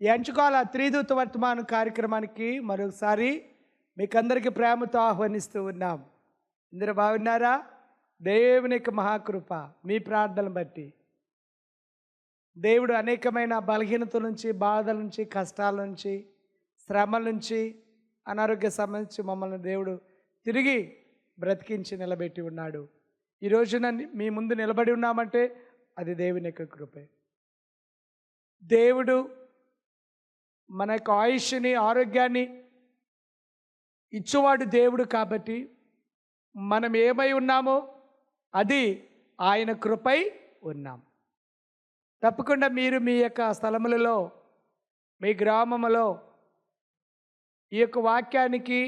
ఎంచుకోవాల? త్రిదూత వర్తమాన కార్యక్రమానికి మరొకసారి మీకందరికీ ప్రేమతో ఆహ్వానిస్తూ ఉన్నాం. ఇందరు బాగున్నారా? దేవుని యొక్క మహాకృప మీ ప్రార్థనలు బట్టి. దేవుడు అనేకమైన బలహీనత నుంచి బాధల నుంచి కష్టాల నుంచి శ్రమల నుంచి అనారోగ్య సంబంధించి మమ్మల్ని దేవుడు తిరిగి బ్రతికించి నిలబెట్టి ఉన్నాడు. ఈ రోజున మీ ముందు నిలబడి ఉన్నామంటే అది దేవుని యొక్క కృపే. దేవుడు మన యొక్క ఆయుష్ని ఆరోగ్యాన్ని ఇచ్చేవాడు దేవుడు కాబట్టి మనం ఏమై ఉన్నామో అది ఆయన కృపై ఉన్నాం. తప్పకుండా మీరు మీ యొక్క స్థలములలో మీ గ్రామములో ఈ యొక్క వాక్యానికి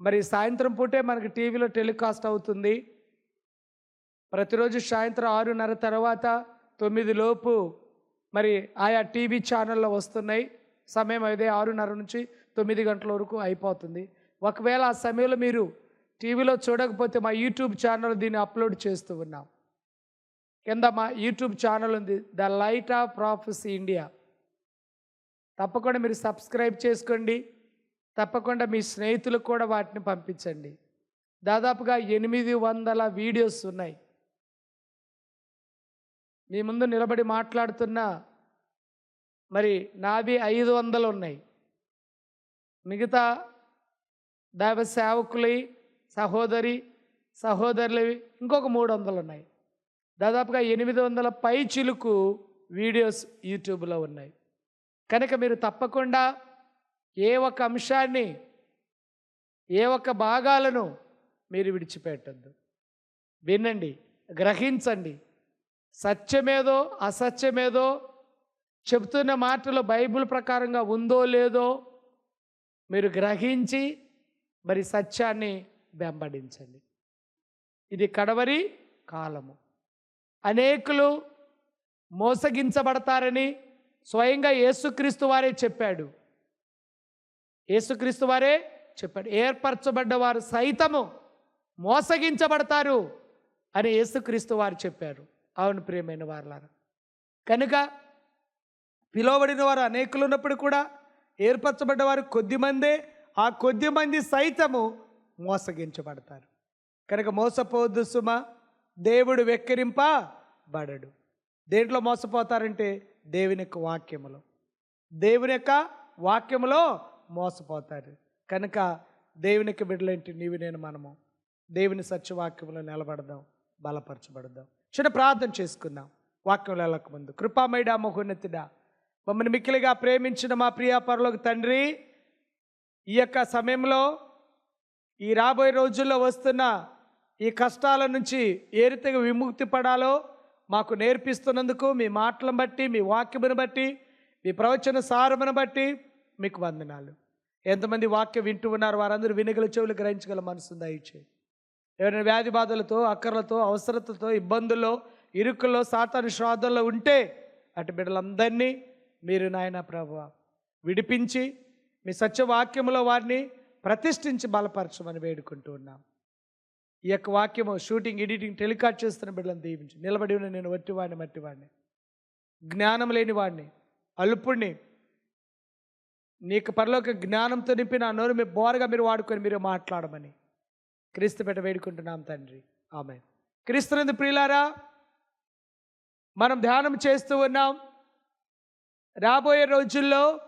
మరి సాయంత్రం పూటే మనకి టీవీలో టెలికాస్ట్ అవుతుంది. ప్రతిరోజు సాయంత్రం ఆరున్నర తర్వాత తొమ్మిది లోపు మరి ఆయా టీవీ ఛానల్లో వస్తున్నాయి. సమయం అదే ఆరున్నర నుంచి తొమ్మిది గంటల వరకు అయిపోతుంది. ఒకవేళ ఆ సమయంలో మీరు టీవీలో చూడకపోతే మా యూట్యూబ్ ఛానల్ దీన్ని అప్లోడ్ చేస్తూ ఉన్నాం. కింద మా యూట్యూబ్ ఛానల్ ఉంది. The light of prophets India. తప్పకుండా మీరు సబ్స్క్రైబ్ చేసుకోండి. తప్పకుండా మీ స్నేహితులకు కూడా వాటిని పంపించండి. దాదాపుగా ఎనిమిది వందల వీడియోస్ ఉన్నాయి. మీ ముందు నిలబడి మాట్లాడుతున్న మరి నావి ఐదు వందలు ఉన్నాయి. మిగతా దైవ సేవకులవి సహోదరి సహోదరులవి ఇంకొక మూడు వందలు ఉన్నాయి. దాదాపుగా ఎనిమిది వందల పై చిలుకు వీడియోస్ యూట్యూబ్లో ఉన్నాయి. కనుక మీరు తప్పకుండా ఏ ఒక్క అంశాన్ని ఏ ఒక్క భాగాలను మీరు విడిచిపెట్టద్దు. వినండి గ్రహించండి. సత్యమేదో అసత్యమేదో చెబుతున్న మాటలు బైబిల్ ప్రకారంగా ఉందో లేదో మీరు గ్రహించి మరి సత్యాన్ని వెంబడించండి. ఇది కడవరి కాలము. అనేకులు మోసగించబడతారని స్వయంగా యేసుక్రీస్తు వారే చెప్పాడు. యేసుక్రీస్తు వారే చెప్పాడు. ఏర్పరచబడ్డ వారు సైతము మోసగించబడతారు అని యేసుక్రీస్తు వారు చెప్పారు. అవును ప్రియమైన వారులారు. కనుక పిలువబడిన వారు అనేకులు ఉన్నప్పుడు కూడా ఏర్పరచబడ్డ వారు కొద్దిమందే ఆ కొద్ది మంది సైతము మోసగించబడతారు. కనుక మోసపోవద్దు సుమ దేవుడు వెక్కిరింపబడడు. దేంట్లో మోసపోతారంటే దేవుని యొక్క వాక్యములో. దేవుని యొక్క వాక్యములో మోసపోతారు. కనుక దేవునికి బిడ్డలేంటి నీవి నేను మనము. దేవుని సత్యవాక్యంలో నిలబడదాం బలపరచబడదాం. చిన్న ప్రార్థన చేసుకుందాం. వాక్యం వెళ్ళకముందు. కృపామైడా మహోన్నతుడా మమ్మల్ని మిక్కిలిగా ప్రేమించిన మా ప్రియ తండ్రి ఈ యొక్క సమయంలో ఈ రాబోయే రోజుల్లో వస్తున్న ఈ కష్టాల నుంచి ఏ రీతిగా విముక్తి పడాలో మాకు నేర్పిస్తున్నందుకు మీ మాటలను బట్టి మీ వాక్యమును బట్టి మీ ప్రవచన సారమును బట్టి మీకు వందనాలు. ఎంతమంది వాక్యం వింటూ ఉన్నారు వారందరూ వినగల చెవులు గ్రహించగల మనసు దయచేయి ఎవరైనా వ్యాధి బాధలతో అక్కర్లతో అవసరతతో ఇబ్బందుల్లో ఇరుకుల్లో సాతాను శ్రాద్ధంలో ఉంటే అటు బిడ్డలందరినీ మీరు నాయన ప్రభు విడిపించి మీ సత్యవాక్యంలో వారిని ప్రతిష్ఠించి బలపరచమని వేడుకుంటూ ఉన్నాం. ఈ యొక్క వాక్యము షూటింగ్ ఎడిటింగ్ టెలికాస్ట్ చేస్తున్న బిడ్డలను దీవించి. నిలబడి ఉన్న నేను వట్టివాడిని మట్టివాడిని. జ్ఞానం లేని వాడిని అల్పుణ్ణి. నీకు పరలోక జ్ఞానంతో నింపి నా నోరు మీ బోరగా మీరు వాడుకొని మీరు మాట్లాడమని. క్రీస్తు పెట్ట వేడుకుంటున్నాం తండ్రి. ఆమె క్రీస్తునందు ప్రియులారా మనం ధ్యానం చేస్తూ ఉన్నాం. రాబోయే రోజుల్లో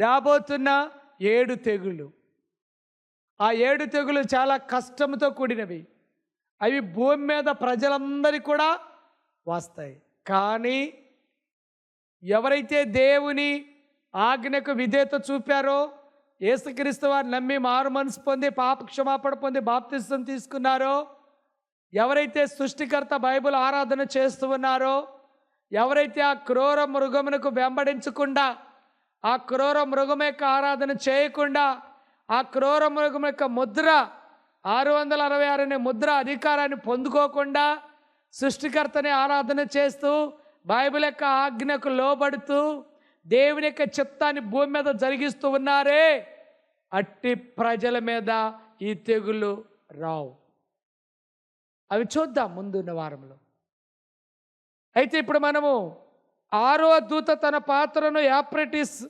రాబోతున్న ఏడు తెగులు ఆ ఏడు తెగులు చాలా కష్టంతో కూడినవి. అవి భూమి మీద ప్రజలందరికీ కూడా వస్తాయి. కానీ ఎవరైతే దేవుని ఆజ్ఞకు విధేత చూపారో ఏసుక్రీస్తు వారు నమ్మి మారు మనసు పొంది పాప క్షమాపణ పొంది బాప్తిస్తం తీసుకున్నారో? ఎవరైతే సృష్టికర్త బైబిల్ ఆరాధన చేస్తూ ఉన్నారో? ఎవరైతే ఆ క్రూర మృగమునకు వెంబడించకుండా ఆ క్రూర మృగం యొక్క ఆరాధన చేయకుండా ఆ క్రూర మృగం యొక్క ముద్ర ఆరు వందల అరవై ఆరు అనే ముద్ర అధికారాన్ని పొందుకోకుండా సృష్టికర్తని ఆరాధన చేస్తూ బైబిల్ యొక్క ఆజ్ఞకు లోబడుతూ దేవుని యొక్క చిత్తాన్ని భూమి మీద జరిగిస్తూ ఉన్నారే అట్టి ప్రజల మీద ఈ తెగులు రావు. అవి చూద్దాం ముందున్న వారంలో. అయితే ఇప్పుడు మనము ఆరో దూత తన పాత్రను యాప్రటిస్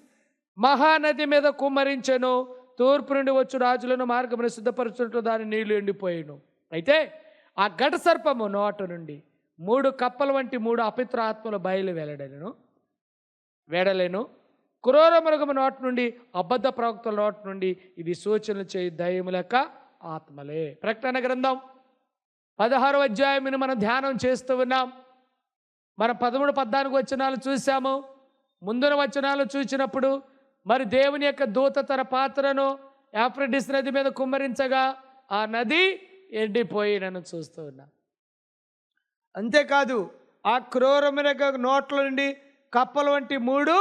మహానది మీద కుమ్మరించెను తూర్పు నుండి వచ్చు రాజులను మార్గమును సిద్ధపరచుంటూ దాని నీళ్ళు ఎండిపోయాను. అయితే ఆ ఘట సర్పము నోట నుండి మూడు కప్పల వంటి మూడు అపిత్ర ఆత్మలు బయలు వెళ్ళడను వేడలేను. క్రూర మృగము నోటి నుండి అబద్ధ ప్రవక్తల నోటి నుండి ఇవి సూచనలు చేయి దయములక ఆత్మలే. ప్రకటన గ్రంథం పదహారు అధ్యాయమును మనం ధ్యానం చేస్తూ ఉన్నాం. మన పదమూడు పద్నాలుగు వచనాలు చూసాము ముందున వచనాలు చూసినప్పుడు మరి దేవుని యొక్క దూత తన పాత్రను యాప్రటిస్ నది మీద కుమ్మరించగా ఆ నది ఎండిపోయినను చూస్తూ ఉన్నాం. అంతేకాదు ఆ క్రూరమైన నోట్ల నుండి కప్పల వంటి మూడు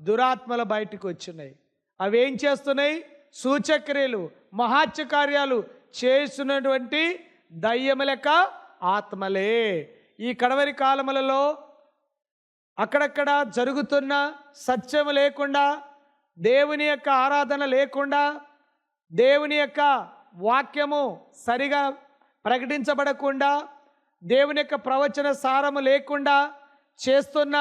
దురాత్మలు బయటకు వచ్చినాయి. అవి ఏం చేస్తున్నాయి? సూచక్రియలు మహాత్య కార్యాలు చేస్తున్నటువంటి దయ్యములక ఆత్మలే. ఈ కడవరి కాలములలో అక్కడక్కడ జరుగుతున్న సత్యము లేకుండా దేవుని యొక్క ఆరాధన లేకుండా దేవుని యొక్క వాక్యము సరిగా ప్రకటించబడకుండా దేవుని యొక్క ప్రవచన సారము లేకుండా చేస్తున్న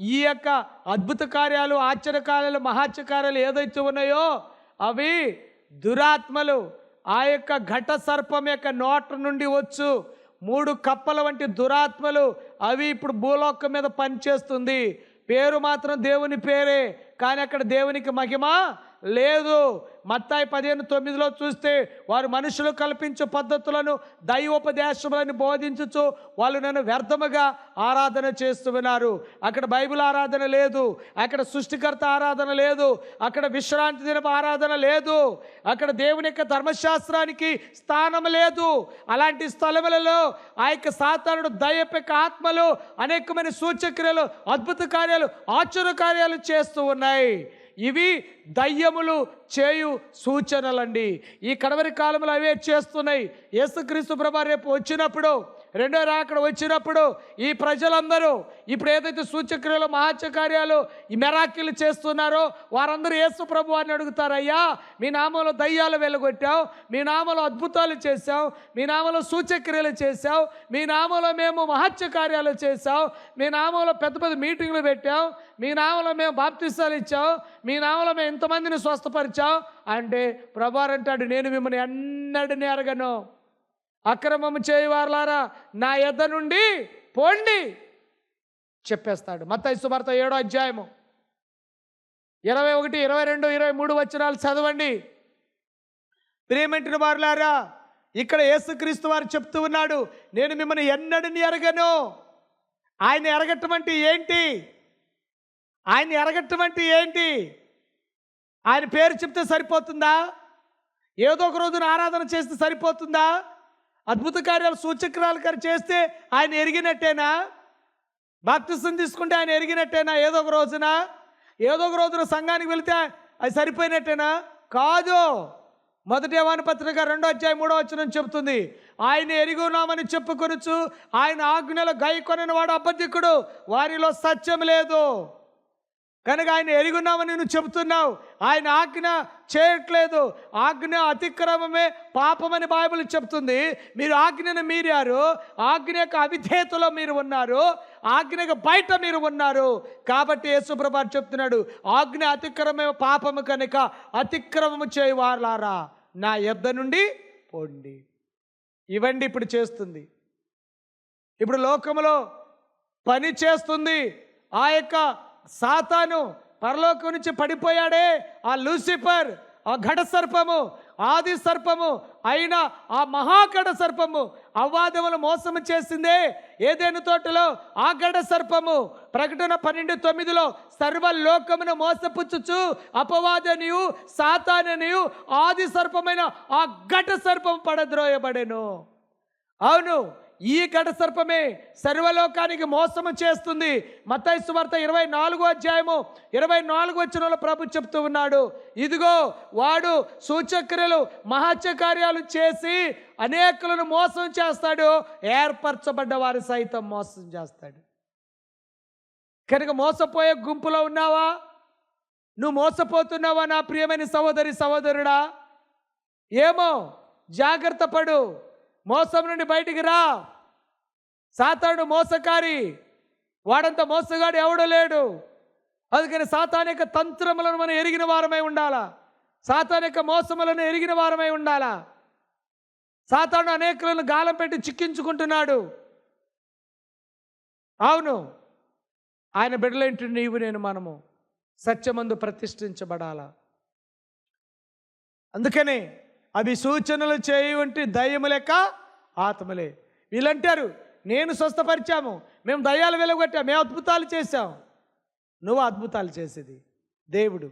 ఈ యొక్క అద్భుత కార్యాలు ఆశ్చర్య కార్యాలు కార్యాలు ఏదైతే ఉన్నాయో అవి దురాత్మలు. ఆ యొక్క ఘట సర్పం యొక్క నోట నుండి వచ్చు. మూడు కప్పల వంటి దురాత్మలు అవి ఇప్పుడు భూలోకం మీద పనిచేస్తుంది. పేరు మాత్రం దేవుని పేరే. కానీ అక్కడ దేవునికి మహిమ లేదు. మత్తాయి పదిహేను తొమ్మిదిలో చూస్తే వారు మనుషులు కల్పించు పద్ధతులను దైవోపదేశములను బోధించుచు వాళ్ళు నన్ను వ్యర్థముగా ఆరాధన చేస్తున్నారు అక్కడ బైబిల్ ఆరాధన లేదు. అక్కడ సృష్టికర్త ఆరాధన లేదు. అక్కడ విశ్రాంతి దినపు ఆరాధన లేదు. అక్కడ దేవుని యొక్క ధర్మశాస్త్రానికి స్థానం లేదు. అలాంటి స్థలములలో ఆ యొక్క సాతానుడు దయపెక్క ఆత్మలు అనేకమైన సూచక్రియలు అద్భుత కార్యాలు ఆశ్చర్య కార్యాలు చేస్తూ ఉన్నాయి. ఇవి దయ్యములు చేయు సూచనలండి. ఈ కడవరి కాలంలో అవే చేస్తున్నాయి. యేసుక్రీస్తు ప్రభ రేపు వచ్చినప్పుడు రెండో రాకడ వచ్చినప్పుడు ఈ ప్రజలందరూ ఇప్పుడు ఏదైతే సూచక్రియలు మహాచకార్యాలు కార్యాలు ఈ మెరాకిలు చేస్తున్నారో వారందరూ యేసు ప్రభు అని అడుగుతారయ్యా మీ నామంలో దయ్యాలు వెలగొట్టావు మీ నామంలో అద్భుతాలు చేశావు మీ నామంలో సూచక్రియలు చేశావు మీ నామంలో మేము మహత్యకార్యాలు చేశావు మీ నామంలో పెద్ద పెద్ద మీటింగ్లు పెట్టాం మీ నామంలో మేము బాప్తిస్తాలు ఇచ్చాం మీ నామంలో మేము ఇంతమందిని స్వస్థపరిచాం అంటే ప్రభారంటాడు నేను మిమ్మల్ని ఎన్నడని ఎరగను అక్రమము చేయవారులారా నా ఎద్ద నుండి పోండి చెప్పేస్తాడు. మత సుమార్త ఏడో అధ్యాయము. ఇరవై ఒకటి ఇరవై రెండు ఇరవై మూడు వచనాలు చదవండి. ప్రియమంటిన వారులారా ఇక్కడ యేసుక్రీస్తు వారు చెప్తూ ఉన్నాడు నేను మిమ్మల్ని ఎన్నడని ఎరగను. ఆయన ఎరగటం అంటే ఏంటి? ఆయన ఎరగటం అంటే ఏంటి? ఆయన పేరు చెప్తే సరిపోతుందా? ఏదో ఒక రోజున ఆరాధన చేస్తే సరిపోతుందా? అద్భుత కార్యాలు సూచక్రాలు గారు చేస్తే ఆయన ఎరిగినట్టేనా? బాప్తిసం తీసుకుంటే ఆయన ఎరిగినట్టేనా? ఏదో ఒక రోజున? ఏదో ఒక రోజున సంఘానికి వెళితే అది సరిపోయినట్టేనా? కాదు. మొదటి యవ్వాన పత్రిక రెండో అధ్యాయం మూడో వచ్చిన చెబుతుంది. ఆయన ఎరుగున్నామని చెప్పుకొనుచు ఆయన ఆజ్ఞలో గై కొనని వాడు అబద్ధికుడు. వారిలో సత్యం లేదు. కనుక ఆయన ఎరుగున్నామని నువ్వు చెబుతున్నావు. ఆయన ఆజ్ఞ చేయట్లేదు. ఆజ్ఞ అతిక్రమమే పాపమని బైబిల్ చెప్తుంది. మీరు ఆజ్ఞను మీరారు. ఆజ్ఞ యొక్క అవిధేతలో మీరు ఉన్నారు. ఆజ్ఞకు బయట మీరు ఉన్నారు. కాబట్టి యేసుప్రభా చెప్తున్నాడు ఆజ్ఞ అతిక్రమే పాపము కనుక అతిక్రమము చేయవారులారా. నా ఎద్ద నుండి పోండి. ఇవండి ఇప్పుడు చేస్తుంది. ఇప్పుడు లోకములో పని చేస్తుంది. ఆ యొక్క సాతాను పరలోకం నుంచి పడిపోయాడే ఆ లూసిఫర్ ఆ ఘట సర్పము ఆది సర్పము అయిన ఆ మహాగడ సర్పము. అవ్వాదములు మోసము చేసిందే? ఏదేను తోటలో? ఆ గడ సర్పము. ప్రకటన పన్నెండు తొమ్మిదిలో సర్వలోకమును మోసపుచ్చుచు అపవాదనియు సాతాననియు ఆది సర్పమైన ఆ ఘట సర్పం పడద్రోయబడెను. అవును ఈ ఘట సర్పమే సర్వలోకానికి మోసము చేస్తుంది. మత్తయి సువార్త ఇరవై నాలుగో అధ్యాయము ఇరవై నాలుగు వచ్చిన ప్రభు చెప్తూ ఉన్నాడు. ఇదిగో వాడు సూచక్రియలు మహత్యకార్యాలు చేసి అనేకులను మోసం చేస్తాడు. ఏర్పరచబడ్డ వారి సైతం మోసం చేస్తాడు. కనుక మోసపోయే గుంపులో ఉన్నావా? నువ్వు మోసపోతున్నావా నా ప్రియమైన సహోదరి సహోదరుడా? ఏమో జాగ్రత్త పడు. మోసం నుండి బయటికి రా. సాతాను మోసకారి. వాడంత మోసగాడు ఎవడు లేడు. అందుకని సాతాన్ యొక్క తంత్రములను మనం ఎరిగిన వారమై ఉండాలా. సాతాన్ యొక్క మోసములను ఎరిగిన వారమై ఉండాలా. సాతాను అనేకులను గాలం పెట్టి చిక్కించుకుంటున్నాడు. అవును. ఆయన బిడ్డలేంటి నీవు నేను మనము సత్యమందు ప్రతిష్ఠించబడాలా. అందుకనే అవి సూచనలు చేయవంటి దయ్యము లెక్క ఆత్మలే. వీళ్ళంటారు నేను స్వస్థపరిచాము మేము దయ్యాలు వెలగొట్టాము మేము అద్భుతాలు చేశాము. నువ్వు అద్భుతాలు చేసేది దేవుడు.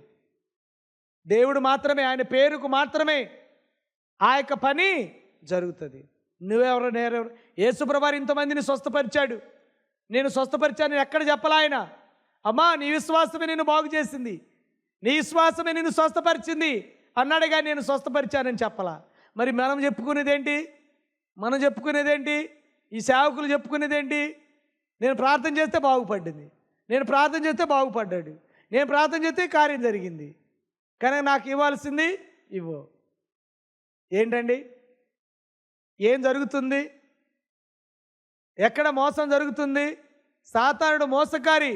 దేవుడు మాత్రమే ఆయన పేరుకు మాత్రమే ఆ యొక్క పని జరుగుతుంది. నువ్వెవరు నేరెవరు యేసుప్రభారు ఇంతమందిని స్వస్థపరిచాడు. నేను స్వస్థపరిచాను ఎక్కడ చెప్పలా ఆయన? అమ్మా నీ విశ్వాసమే నేను బాగు చేసింది. నీ విశ్వాసమే నేను స్వస్థపరిచింది. అన్నాడుగా నేను స్వస్థపరిచానని చెప్పలా. మరి మనం చెప్పుకునేదేంటి? మనం చెప్పుకునేదేంటి? ఈ సేవకులు చెప్పుకునేదేంటి? నేను ప్రార్థన చేస్తే బాగుపడ్డింది నేను ప్రార్థన చేస్తే బాగుపడ్డాడు. నేను ప్రార్థన చేస్తే కార్యం జరిగింది. కానీ నాకు ఇవ్వాల్సింది ఇవ్వు. ఏంటండి? ఏం జరుగుతుంది? ఎక్కడ మోసం జరుగుతుంది? సాతానుడు మోసకారి.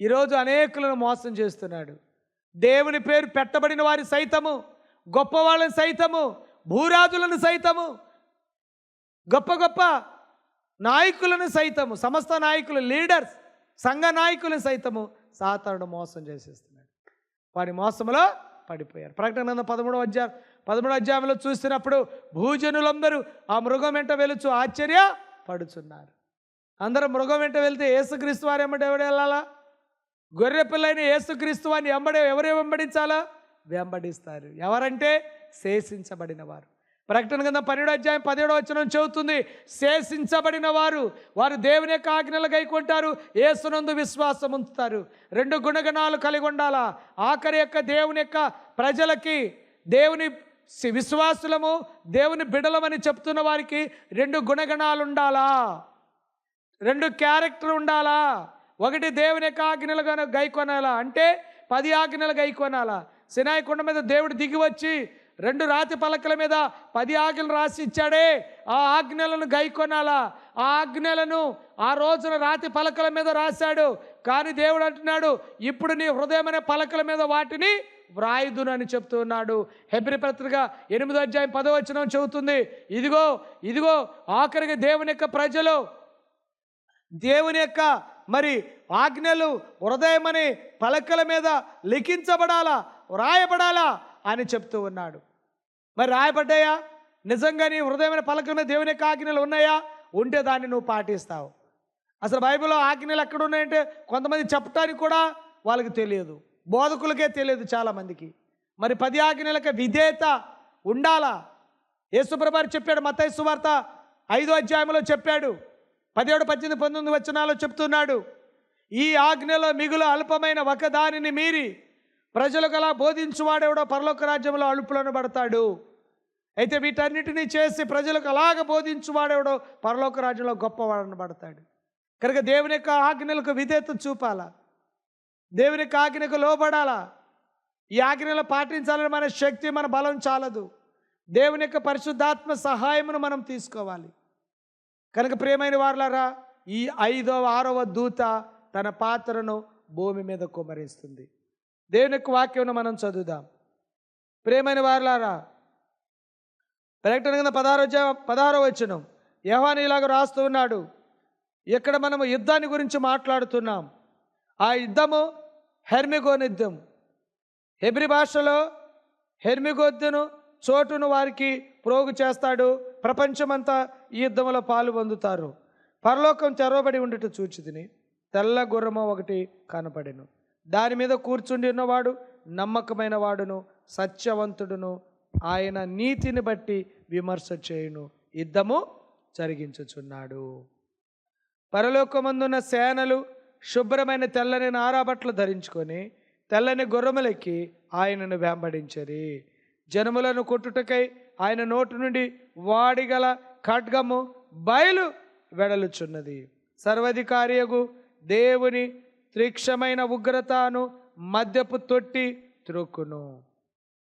ఈరోజు అనేకులను మోసం చేస్తున్నాడు. దేవుని పేరు పెట్టబడిన వారి సైతము గొప్పవాళ్ళని సైతము భూరాజులను సైతము గొప్ప గొప్ప నాయకులను సైతము సమస్త నాయకులు లీడర్స్ సంఘ నాయకులను సైతము సాతానుడు మోసం చేసేస్తున్నాడు. వారి మోసంలో పడిపోయారు. ప్రకటన పదమూడవ అధ్యాయం పదమూడవ అధ్యాయంలో చూసినప్పుడు భూజనులందరూ ఆ మృగం వెంట వెలుచు ఆశ్చర్య పడుచున్నారు అందరూ మృగం వెంట వెళ్తే యేసుక్రీస్తు వారు ఎమ్మటి ఎవడు వెళ్ళాలా? గొర్రె పిల్లని యేసుక్రీస్తు అని వెంబడి ఎవరు వెంబడించాలా? వెంబడిస్తారు. ఎవరంటే? శేషించబడిన వారు ప్రకటన కింద పన్నెండు అధ్యాయం పదిహేడు వచ్చిన చెబుతుంది శేషించబడిన వారు వారు దేవుని యొక్క ఆజ్ఞలు గైకొంటారు ఏసునందు విశ్వాసం ఉంచుతారు. రెండు గుణగణాలు కలిగి ఉండాలా? ఆఖరి యొక్క దేవుని యొక్క ప్రజలకి దేవుని విశ్వాసులము దేవుని బిడలమని చెప్తున్న వారికి రెండు గుణగణాలు ఉండాలా? రెండు క్యారెక్టర్ ఉండాలా? ఒకటి దేవుని యొక్క ఆజ్ఞలుగా గై గైకొనాలా? అంటే పది ఆజ్ఞలు గైకొనాలా? సినాయి కొండ మీద దేవుడు దిగి వచ్చి రెండు రాతి పలకల మీద పది ఆజ్ఞలు రాసి ఇచ్చాడే. ఆ ఆజ్ఞలను గైకొనాలా? ఆ ఆజ్ఞలను ఆ రోజున రాతి పలకల మీద రాశాడు. కానీ దేవుడు అంటున్నాడు ఇప్పుడు నీ హృదయం అనే పలకల మీద వాటిని వ్రాయుదును అని చెప్తున్నాడు. హెబ్రి పత్రిక ఎనిమిదో అధ్యాయం పదవచనం చెబుతుంది ఇదిగో ఇదిగో ఆఖరికి దేవుని యొక్క ప్రజలు దేవుని యొక్క మరి ఆజ్ఞలు హృదయమని పలకల మీద లిఖించబడాలా? వ్రాయబడాలా? అని చెప్తూ ఉన్నాడు. మరి రాయబడ్డాయా? నిజంగా నీ హృదయమైన పలకల మీద దేవుని యొక్క ఆజ్ఞలు ఉన్నాయా? ఉంటే దాన్ని నువ్వు పాటిస్తావు. అసలు బైబిల్లో ఆజ్ఞలు ఎక్కడ ఉన్నాయంటే కొంతమంది చెప్పటానికి కూడా వాళ్ళకి తెలియదు. బోధకులకే తెలియదు చాలామందికి. మరి పది ఆజ్ఞలకు విధేయత ఉండాలా? యేసుప్రభారు చెప్పాడు మత్తయి సువార్త ఐదో అధ్యాయంలో చెప్పాడు పదిహేడు పద్దెనిమిది పంతొమ్మిది వచనాల్లో చెప్తున్నాడు. ఈ ఆజ్ఞలో మిగులు అల్పమైన ఒకదానిని మీరి ప్రజలకు అలా బోధించువాడెవడో పరలోక రాజ్యంలో అలుపులను పడతాడు. అయితే వీటన్నిటినీ చేసి ప్రజలకు అలాగ బోధించువాడెవడో పరలోక రాజ్యంలో గొప్పవాడని పడతాడు. కనుక దేవుని యొక్క ఆజ్ఞలకు విధేత చూపాలా. దేవుని యొక్క ఆజ్ఞకు లోబడాలా. ఈ ఆజ్ఞలు పాటించాలని మన శక్తి మన బలం చాలదు. దేవుని యొక్క పరిశుద్ధాత్మ సహాయమును మనం తీసుకోవాలి. కనుక ప్రియమైన వారులారా ఈ ఐదవ ఆరవ దూత తన పాత్రను భూమి మీద కుమరిస్తుంది దేవుని యొక్క వాక్యం మనం చదువుదాం. ప్రేమైన వారులారా ప్రకటన కింద పదహారు పదహారో వచ్చిన యహాని ఇలాగ రాస్తూ ఉన్నాడు. ఇక్కడ మనము యుద్ధాన్ని గురించి మాట్లాడుతున్నాం. ఆ యుద్ధము హెర్మిగోన్ యుద్ధం. హెబ్రి భాషలో హెర్మిగోద్దును చోటును వారికి ప్రోగు చేస్తాడు. ప్రపంచమంతా ఈ యుద్ధంలో పాలు పొందుతారు. పరలోకం తెరవబడి ఉండట చూచితిని. తెల్ల గుర్రము ఒకటి కనపడెను. దాని మీద కూర్చుండి ఉన్నవాడు నమ్మకమైన వాడును సత్యవంతుడును. ఆయన నీతిని బట్టి విమర్శ చేయును. యుద్ధము జరిగించుచున్నాడు. పరలోకమందున్న సేనలు శుభ్రమైన తెల్లని నారాబట్లు ధరించుకొని తెల్లని గుర్రములెక్కి ఆయనను వెంబడించరి. జనములను కొట్టుటకై ఆయన నోటి నుండి వాడిగల ఖడ్గము బయలు వెడలుచున్నది. సర్వాధికారియగు దేవుని త్రిక్షమైన ఉగ్రతను మద్యపు తొట్టి త్రొక్కును.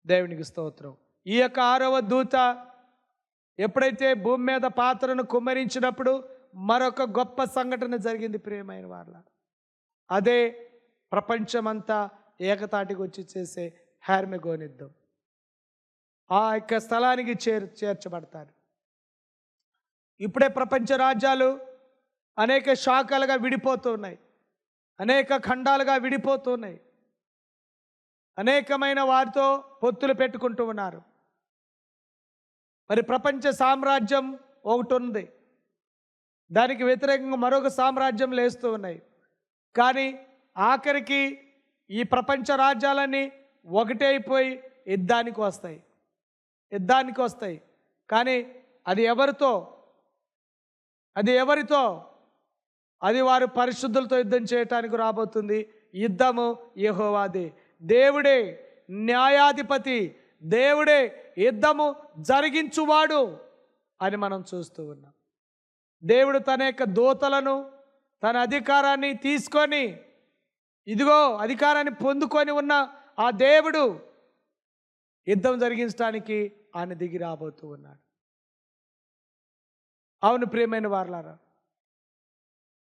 దేవునికి స్తోత్రం. ఈ యొక్క ఆరవ దూత ఎప్పుడైతే భూమి మీద పాత్రను కుమ్మరించినప్పుడు మరొక గొప్ప సంఘటన జరిగింది ప్రియమైన వాళ్ళ అదే ప్రపంచమంతా ఏకతాటికి వచ్చి చేసే హ్యార్మెగోన్ ఆ యొక్క స్థలానికి చేర్ చేర్చబడతారు. ఇప్పుడే ప్రపంచ రాజ్యాలు అనేక శాఖలుగా విడిపోతున్నాయి. అనేక ఖండాలుగా విడిపోతున్నాయి. అనేకమైన వారితో పొత్తులు పెట్టుకుంటూ ఉన్నారు. మరి ప్రపంచ సామ్రాజ్యం ఒకటి ఉంది. దానికి వ్యతిరేకంగా మరొక సామ్రాజ్యం లేస్తూ ఉన్నాయి. కానీ ఆఖరికి ఈ ప్రపంచ రాజ్యాలన్నీ ఒకటే అయిపోయి యుద్ధానికి వస్తాయి. యుద్ధానికి వస్తాయి కానీ అది ఎవరితో? అది ఎవరితో? అది వారు పరిశుద్ధులతో యుద్ధం చేయటానికి రాబోతుంది. యుద్ధము యహోవాది. దేవుడే న్యాయాధిపతి. దేవుడే యుద్ధము జరిగించువాడు అని మనం చూస్తూ ఉన్నాం. దేవుడు తన యొక్క దూతలను తన అధికారాన్ని తీసుకొని ఇదిగో అధికారాన్ని పొందుకొని ఉన్న ఆ దేవుడు యుద్ధం జరిగించడానికి ఆయన దిగి రాబోతూ ఉన్నాడు. అవును ప్రియమైన వారలారా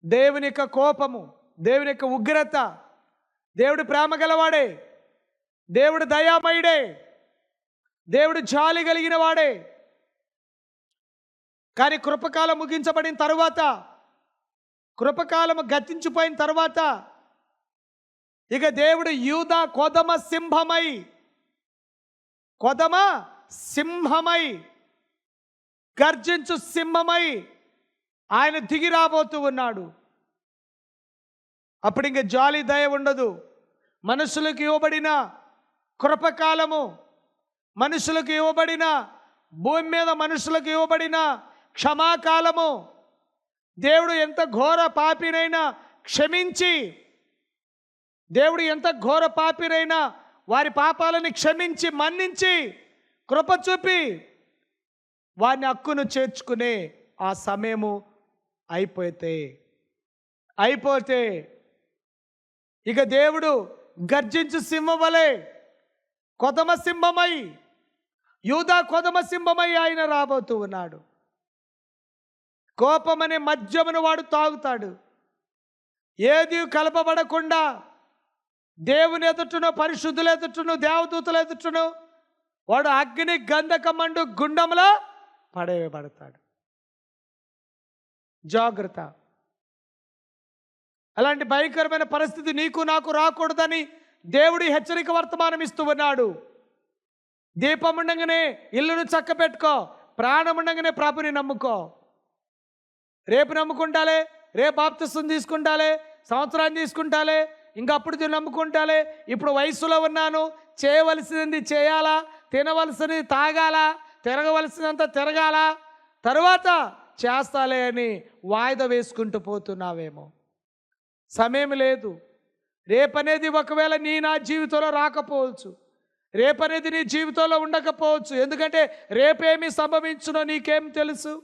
దేవుని యొక్క కోపము దేవుని యొక్క ఉగ్రత దేవుడు ప్రేమ గలవాడే దేవుడు దయామయుడే దేవుడు జాలి కలిగిన వాడే. కానీ కృపకాలం ముగించబడిన తరువాత కృపకాలము గతించిపోయిన తర్వాత ఇక దేవుడు యూద కొదమ సింహమై కొదమ సింహమై గర్జించు సింహమై ఆయన దిగి రాబోతూ ఉన్నాడు. అప్పుడు ఇంక జాలి దయ ఉండదు. మనుషులకు ఇవ్వబడిన కృపకాలము మనుషులకు ఇవ్వబడిన భూమి మీద మనుషులకు ఇవ్వబడిన క్షమాకాలము దేవుడు ఎంత ఘోర పాపినైనా క్షమించి దేవుడు ఎంత ఘోర పాపినైనా వారి పాపాలని క్షమించి మన్నించి కృప చూపి వారిని హక్కును చేర్చుకునే ఆ సమయము అయిపోతే అయిపోతే ఇక దేవుడు గర్జించు సింహం వలె కొదమ సింహమై యూదా కొదమ సింహమై ఆయన రాబోతూ ఉన్నాడు. కోపమనే మద్యమును వాడు తాగుతాడు. ఏది కలపబడకుండా దేవుని ఎదుటను పరిశుద్ధుల ఎదుటను దేవదూతలు ఎదుటను వాడు అగ్ని గంధకమండు గుండంలో పడవేయబడతాడు జాగ్రత్త. అలాంటి భయంకరమైన పరిస్థితి నీకు నాకు రాకూడదని దేవుడి హెచ్చరిక వర్తమానం ఇస్తూ ఉన్నాడు. దీపం ఉండగానే ఇల్లును చక్క పెట్టుకో ప్రాణం ఉండగానే ప్రాపుని నమ్ముకో. రేపు నమ్ముకుంటాలే రేపు బాప్తిసం తీసుకుంటాలే సంవత్సరాన్ని తీసుకుంటాలే ఇంకా అప్పుడు నమ్ముకుంటాలే ఇప్పుడు వయసులో ఉన్నాను చేయవలసింది చేయాలా? తినవలసినది తాగాలా తిరగవలసినంత తిరగాల తర్వాత చేస్తాలే అని వాయిదా వేసుకుంటూ పోతున్నావేమో. సమయం లేదు. రేపనేది ఒకవేళ నీ నా జీవితంలో రాకపోవచ్చు. రేపనేది నీ జీవితంలో ఉండకపోవచ్చు. ఎందుకంటే రేపేమి సంభవించునో నీకేం తెలుసు?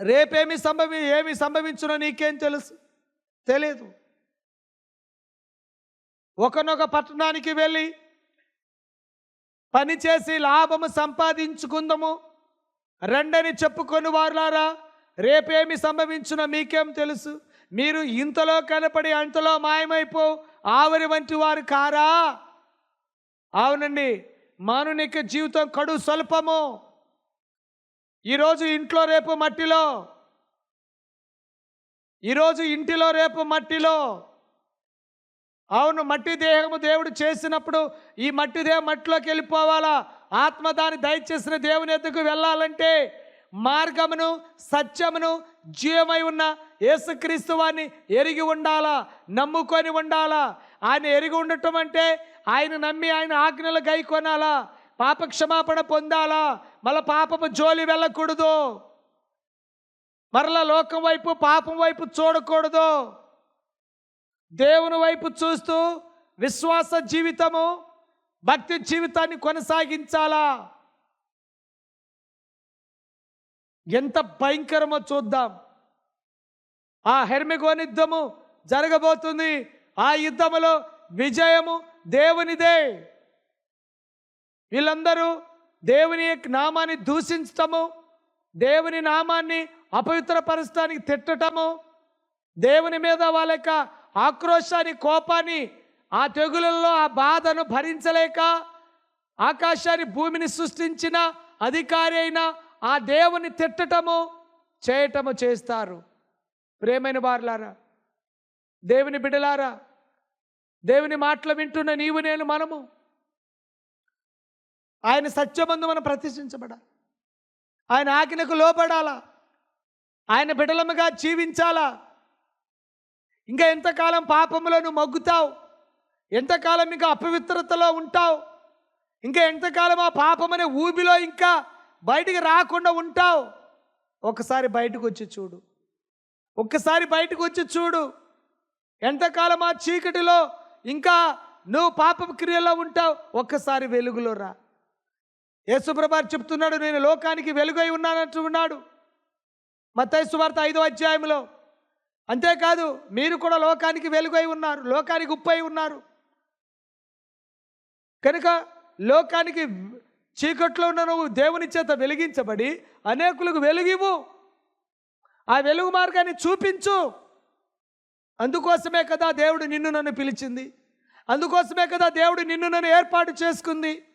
రేపేమి సంభవి ఏమి సంభవించునో నీకేం తెలుసు? తెలియదు ఒకనొక పట్టణానికి వెళ్ళి పనిచేసి లాభము సంపాదించుకుందాము. రెండని చెప్పుకొని వారులారా రేపేమి సంభవించునో మీకేం తెలుసు? మీరు ఇంతలో కనపడి అంతలో మాయమైపో ఆవరి వంటి వారు కారా? అవునండి మానునిక జీవితం కడు స్వల్పము. ఈరోజు ఇంట్లో రేపు మట్టిలో. ఈరోజు ఇంటిలో రేపు మట్టిలో. అవును మట్టి దేహము దేవుడు చేసినప్పుడు ఈ మట్టి దేహం మట్టిలోకి వెళ్ళిపోవాలా? ఆత్మ దాన్ని దయచేసిన దేవుని ఎద్దుకు వెళ్ళాలంటే మార్గమును సత్యమును జీవమై ఉన్న యేసుక్రీస్తు వారిని ఎరిగి ఉండాలా? నమ్ముకొని ఉండాలా? ఆయన ఎరిగి ఉండటం అంటే ఆయన నమ్మి ఆయన ఆజ్ఞలు గై కొనాలా? పాప క్షమాపణ పొందాలా? మళ్ళా పాపము జోలి వెళ్ళకూడదు. మరలా లోకం వైపు పాపం వైపు చూడకూడదు. దేవుని వైపు చూస్తూ విశ్వాస జీవితము భక్తి జీవితాన్ని కొనసాగించాలా? ఎంత భయంకరమో చూద్దాం. ఆ హెర్మిగోన్ యుద్ధము జరగబోతుంది. ఆ యుద్ధములో విజయము దేవునిదే. వీళ్ళందరూ దేవుని యొక్క నామాన్ని దూషించటము దేవుని నామాన్ని అపవిత్రపరచడానికి తిట్టటము దేవుని మీద వాళ్ళ యొక్క ఆక్రోశాన్ని కోపాన్ని ఆ తెగులలో ఆ బాధను భరించలేక ఆకాశాన్ని భూమిని సృష్టించిన అధికారి అయిన ఆ దేవుని తిట్టటము చేయటము చేస్తారు. ప్రేమైన వారులారా దేవుని బిడలారా దేవుని మాటలు వింటున్న నీవు నేను మనము ఆయన సత్యమందు మనం ప్రతిష్ఠించబడాలి. ఆయన ఆజ్ఞకు లోపడాలా ఆయన బిడలముగా జీవించాలా? ఇంకా ఎంతకాలం పాపంలో నువ్వు మగ్గుతావు? ఎంతకాలం ఇంకా అపవిత్రతలో ఉంటావు? ఇంకా ఎంతకాలం ఆ పాపం అనే ఊబిలో ఇంకా బయటికి రాకుండా ఉంటావు? ఒకసారి బయటకు వచ్చి చూడు. ఒక్కసారి బయటకు వచ్చి చూడు. ఎంతకాలం ఆ చీకటిలో ఇంకా నువ్వు పాప క్రియలో ఉంటావు? ఒక్కసారి వెలుగులో రా. యేసుప్రభారు చెప్తున్నాడు నేను లోకానికి వెలుగై ఉన్నానంటున్నాడు ఉన్నాడు. వార్త ఐదో అధ్యాయంలో అంతేకాదు మీరు కూడా లోకానికి వెలుగై ఉన్నారు లోకానికి ఉప్పై ఉన్నారు. కనుక లోకానికి చీకట్లో ఉన్న నువ్వు దేవుని చేత వెలిగించబడి అనేకులకు వెలుగివు ఆ వెలుగు మార్గాన్ని చూపించు. అందుకోసమే కదా దేవుడు నిన్ను నన్ను పిలిచింది. అందుకోసమే కదా దేవుడు నిన్ను నన్ను ఏర్పాటు చేసుకుంది.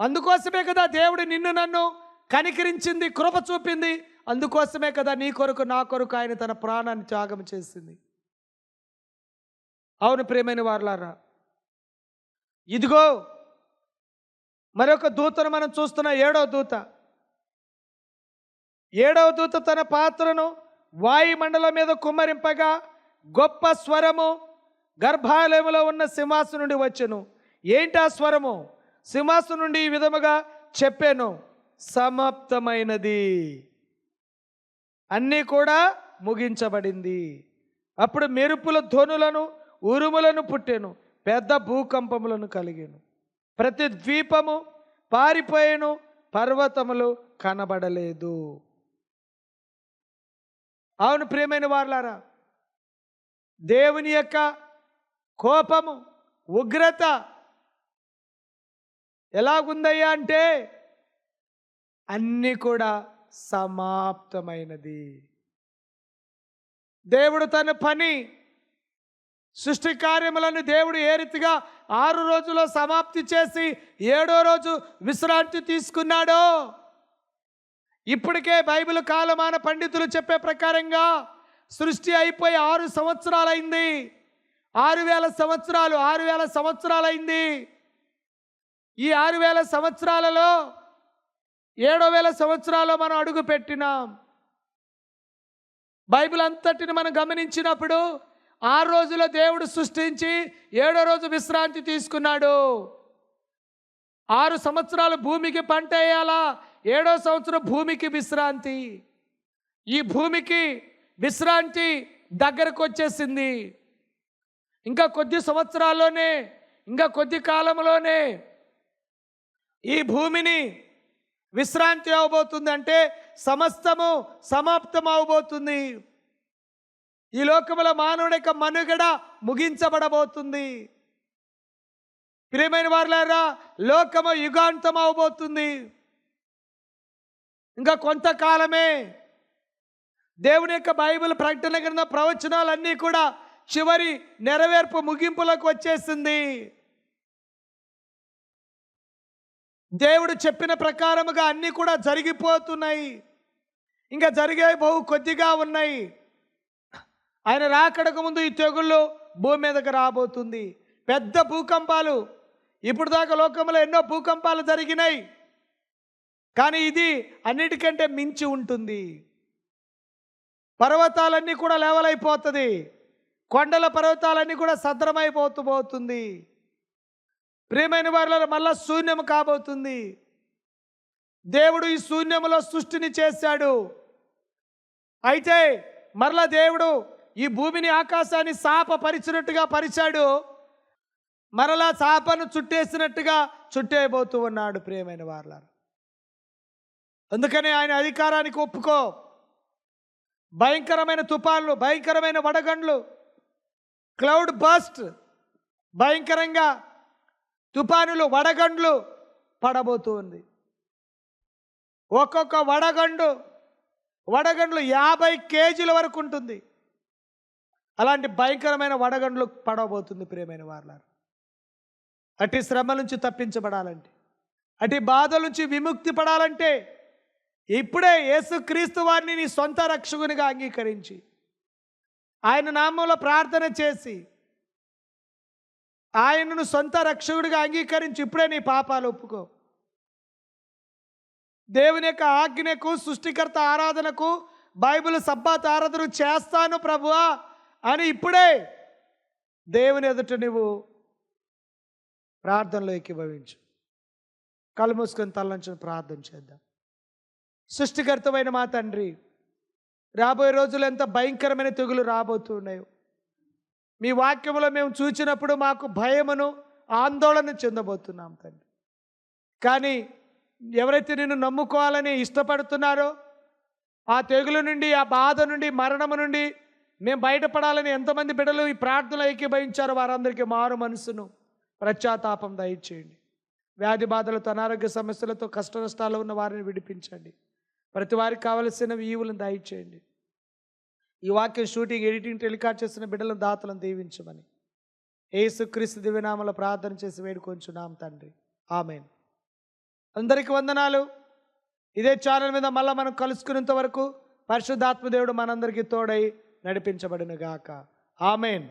అందుకోసమే కదా దేవుడు నిన్ను నన్ను కనికరించింది కృప చూపింది. అందుకోసమే కదా నీ కొరకు నా కొరకు ఆయన తన ప్రాణాన్ని త్యాగం చేసింది. అవును ప్రేమైన వారలారా ఇదిగో మరొక దూతను మనం చూస్తున్న ఏడవ దూత. ఏడవ దూత తన పాత్రను వాయుమండలం మీద కుమ్మరింపగా గొప్ప స్వరము గర్భాలయంలో ఉన్న సింహాసు నుండి వచ్చెను. ఏంటి ఆ స్వరము? సింహాసు నుండి ఈ విధముగా చెప్పాను. సమాప్తమైనది. అన్నీ కూడా ముగించబడింది. అప్పుడు మెరుపుల ధ్వనులను ఉరుములను పుట్టెను పెద్ద భూకంపములను కలిగాను. ప్రతి ద్వీపము పారిపోయేను పర్వతములు కనబడలేదు. అవును ప్రేమైన వార్లారా దేవుని యొక్క కోపము ఉగ్రత ఎలాగుందయ్యా అంటే అన్నీ కూడా సమాప్తమైనది. దేవుడు తన పని సృష్టి కార్యములను దేవుడు ఏ రీతిగా ఆరు రోజుల్లో సమాప్తి చేసి ఏడో రోజు విశ్రాంతి తీసుకున్నాడో ఇప్పటికే బైబిల్ కాలమాన పండితులు చెప్పే ప్రకారంగా సృష్టి అయిపోయి ఆరు సంవత్సరాలైంది. ఆరు వేల సంవత్సరాలు ఆరు వేల సంవత్సరాలైంది. ఈ ఆరు వేల సంవత్సరాలలో ఏడో వేల సంవత్సరాలు మనం అడుగు పెట్టినాం. బైబిల్ అంతటిని మనం గమనించినప్పుడు ఆరు రోజుల దేవుడు సృష్టించి ఏడో రోజు విశ్రాంతి తీసుకున్నాడు. ఆరు సంవత్సరాలు భూమికి పంట వేయాలా? ఏడో సంవత్సరం భూమికి విశ్రాంతి. ఈ భూమికి విశ్రాంతి దగ్గరకు వచ్చేసింది. ఇంకా కొద్ది సంవత్సరాల్లోనే ఇంకా కొద్ది కాలంలోనే ఈ భూమిని విశ్రాంతి అవబోతుంది అంటే సమస్తము సమాప్తం అవబోతుంది ఈ లోకముల మానవుడి యొక్క మనుగడ ముగించబడబోతుంది. ప్రియమైన వారులారా లోకము యుగాంతం అవబోతుంది ఇంకా కొంతకాలమే దేవుని యొక్క బైబిల్ ప్రకటన కింద ప్రవచనాలన్నీ కూడా చివరి నెరవేర్పు ముగింపులకు వచ్చేసింది. దేవుడు చెప్పిన ప్రకారముగా అన్నీ కూడా జరిగిపోతున్నాయి. ఇంకా జరిగే బహు కొద్దిగా ఉన్నాయి. ఆయన రాకడకు ముందు ఈ తెగుళ్ళు భూమి మీదకి రాబోతుంది. పెద్ద భూకంపాలు. ఇప్పుడు దాకా లోకంలో ఎన్నో భూకంపాలు జరిగినాయి. కానీ ఇది అన్నిటికంటే మించి ఉంటుంది. పర్వతాలన్నీ కూడా లేవలైపోతుంది. కొండల పర్వతాలన్నీ కూడా సద్రమైపోతూ పోతుంది. ప్రియమైన వారిలో మళ్ళా శూన్యం కాబోతుంది. దేవుడు ఈ శూన్యములో సృష్టిని చేశాడు. అయితే మరలా దేవుడు ఈ భూమిని ఆకాశాన్ని శాప పరిచినట్టుగా పరిచాడు. మరలా శాపను చుట్టేసినట్టుగా చుట్టేయబోతూ ఉన్నాడు ప్రియమైన వార్లారు. అందుకనే ఆయన అధికారానికి ఒప్పుకో. భయంకరమైన తుఫాన్లు భయంకరమైన వడగండ్లు క్లౌడ్ బస్ట్ భయంకరంగా తుఫానులు వడగండ్లు పడబోతూ ఉంది ఒక్కొక్క వడగండు వడగండ్లు యాభై కేజీల వరకు ఉంటుంది. అలాంటి భయంకరమైన వడగండ్లు పడబోతుంది ప్రియమైన వార్లారు. అటు శ్రమ నుంచి తప్పించబడాలంటే అటు బాధ నుంచి విముక్తి పడాలంటే ఇప్పుడే యేసుక్రీస్తు వారిని నీ సొంత రక్షకునిగా అంగీకరించి ఆయన నామంలో ప్రార్థన చేసి ఆయనను సొంత రక్షకుడిగా అంగీకరించి ఇప్పుడే నీ పాపాలు ఒప్పుకో. దేవుని యొక్క ఆజ్ఞకు సృష్టికర్త ఆరాధనకు బైబిల్ సబ్బాత్ ఆరాధన చేస్తాను ప్రభువా అని ఇప్పుడే దేవుని ఎదుట నువ్వు ప్రార్థనలో ఎక్కిభవించు కళ్ళు మూసుకొని తలంచుని ప్రార్థన చేద్దాం. సృష్టికర్తమైన మా తండ్రి రాబోయే రోజులు ఎంత భయంకరమైన తెగులు రాబోతున్నాయో మీ వాక్యములో మేము చూచినప్పుడు మాకు భయమును ఆందోళన చెందబోతున్నాం తండ్రి. కానీ ఎవరైతే నిన్ను నమ్ముకోవాలని ఇష్టపడుతున్నారో ఆ తెగులు నుండి ఆ బాధ నుండి మరణము నుండి మేము బయటపడాలని ఎంతమంది బిడ్డలు ఈ ప్రార్థనలు ఐక్యభవించారో వారందరికీ మారు మనసును ప్రత్యాతాపం దయచేయండి. వ్యాధి బాధలతో అనారోగ్య సమస్యలతో కష్ట నష్టాలు ఉన్న వారిని విడిపించండి. ప్రతి వారికి కావలసిన ఈవులను దయచేయండి. ఈ వాక్యం షూటింగ్ ఎడిటింగ్ టెలికాస్ట్ చేసిన బిడ్డలను దాతలను దీవించమని. ఏసుక్రీస్తు దివ్యనామల ప్రార్థన చేసి వేడుకొంచున్నాం తండ్రి. ఆమెన్. అందరికి వందనాలు. ఇదే ఛానల్ మీద మళ్ళీ మనం కలుసుకునేంత వరకు పరిశుద్ధాత్మ దేవుడు మనందరికీ తోడై నడిపించబడిన గాక ఆమెన్.